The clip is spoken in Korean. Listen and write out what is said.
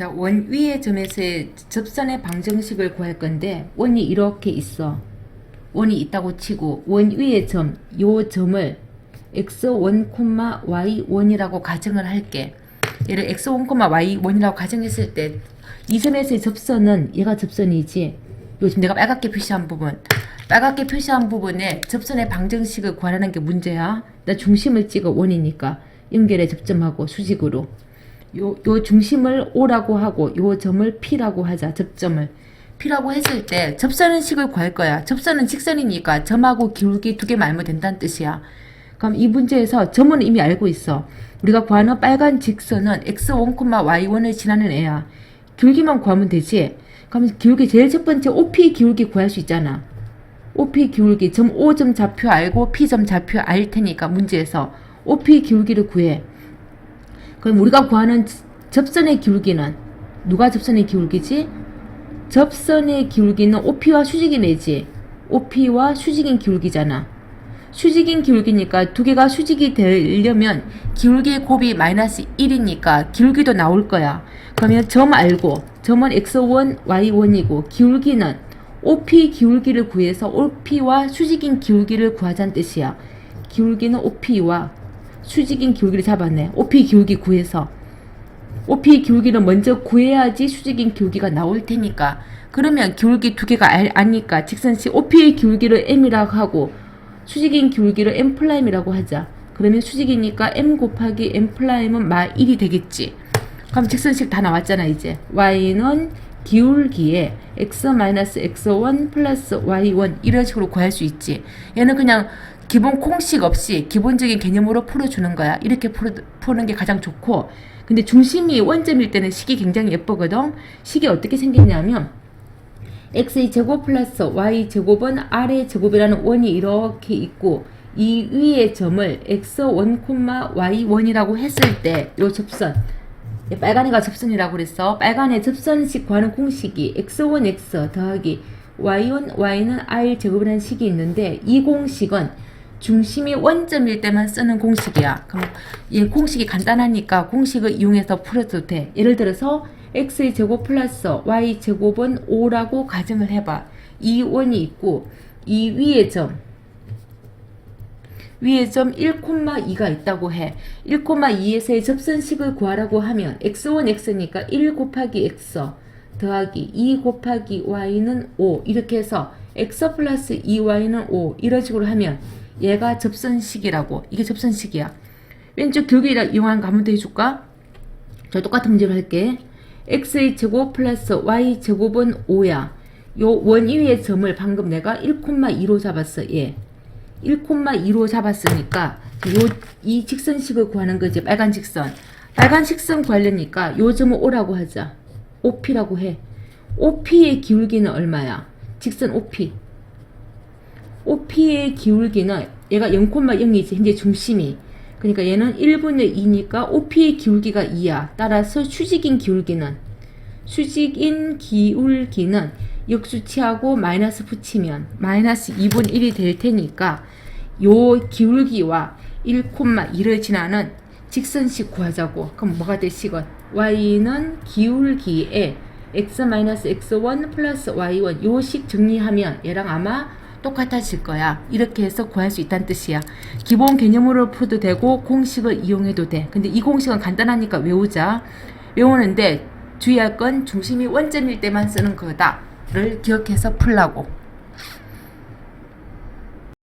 자, 원 위의 점에서의 접선의 방정식을 구할 건데 원이 이렇게 있어. 원이 있다고 치고 원 위의 점, 요 점을 x1, y1이라고 가정을 할게. 얘를 x1, y1이라고 가정했을 때 이 점에서의 접선은 얘가 접선이지. 요즘 내가 빨갛게 표시한 부분. 빨갛게 표시한 부분에 접선의 방정식을 구하라는 게 문제야. 나 중심을 찍어 원이니까 연결에 접점하고 수직으로. 요, 요 중심을 O라고 하고 요 점을 P라고 하자. 접점을. P라고 했을 때 접선은 식을 구할 거야. 접선은 직선이니까 점하고 기울기 두개 말면 된다는 뜻이야. 그럼 이 문제에서 점은 이미 알고 있어. 우리가 구하는 빨간 직선은 x1, y1을 지나는 애야. 기울기만 구하면 되지. 그럼 기울기 제일 첫 번째 OP 기울기 구할 수 있잖아. OP 기울기 점 O점 좌표 알고 P점 좌표 알 테니까 문제에서 OP 기울기를 구해. 그럼 우리가 구하는 접선의 기울기는 누가 접선의 기울기지? 접선의 기울기는 OP와 수직이 내지. OP와 수직인 기울기잖아. 수직인 기울기니까 두 개가 수직이 되려면 기울기의 곱이 마이너스 1이니까 기울기도 나올 거야. 그러면 점 알고 점은 x1, y1이고 기울기는 OP 기울기를 구해서 OP와 수직인 기울기를 구하자는 뜻이야. 기울기는 OP와 수직인 기울기를 잡았네. OP 기울기 구해서. OP 기울기를 먼저 구해야지 수직인 기울기가 나올 테니까. 그러면 기울기 두 개가 알, 아니까 직선식 OP의 기울기를 M이라고 하고 수직인 기울기를 M 플라임이라고 하자. 그러면 수직이니까 M 곱하기 M 플라임은 마 1이 되겠지. 그럼 직선식 다 나왔잖아 이제. Y는 기울기에 x-x1 플러스 y1 이런 식으로 구할 수 있지. 얘는 그냥 기본 공식 없이 기본적인 개념으로 풀어주는 거야. 이렇게 풀어, 푸는 게 가장 좋고. 근데 중심이 원점일 때는 식이 굉장히 예쁘거든. 식이 어떻게 생겼냐면 x의 제곱 플러스 y 제곱은 r의 제곱이라는 원이 이렇게 있고 이 위의 점을 x1, y1이라고 했을 때 요 접선 빨간 애가 접선이라고 그랬어. 빨간 애 접선식 구하는 공식이 x1x 더하기 y1 y는 r 제곱이라는 식이 있는데 이 공식은 중심이 원점일 때만 쓰는 공식이야. 그럼 이 공식이 간단하니까 공식을 이용해서 풀어도 돼. 예를 들어서 x의 제곱 플러스 y 제곱은 5라고 가정을 해봐. 이 원이 있고 이 위의 점 위의 점 1,2가 있다고 해. 1,2에서의 접선식을 구하라고 하면 x1, x니까 1 곱하기 x 더하기 2 곱하기 y는 5 이렇게 해서 x 플러스 2y는 5 이런 식으로 하면 얘가 접선식이라고 이게 접선식이야. 왼쪽 교기를 이용한 거 한번 더 해줄까? 저 똑같은 문제로 할게. x의 제곱 플러스 y 제곱은 5야. 요 원 위의 점을 방금 내가 1,2로 잡았어. 얘. 1,2로 잡았으니까 요 이 직선식을 구하는 거지 빨간 직선 빨간 직선 구하려니까 요 점을 O라고 하자 OP라고 해 OP의 기울기는 얼마야 직선 OP OP의 기울기는 얘가 0,0이지 현재 중심이 그러니까 얘는 1분의 2니까 OP의 기울기가 2야 따라서 수직인 기울기는 수직인 기울기는 역수치하고 마이너스 붙이면 마이너스 2분 1이 될 테니까 요 기울기와 1,2를 지나는 직선식 구하자고. 그럼 뭐가 될 식은? y는 기울기에 x-x1 플러스 y1 요식 정리하면 얘랑 아마 똑같아질 거야. 이렇게 해서 구할 수 있다는 뜻이야. 기본 개념으로 풀어도 되고 공식을 이용해도 돼. 근데 이 공식은 간단하니까 외우자. 외우는데 주의할 건 중심이 원점일 때만 쓰는 거다를 기억해서 풀라고.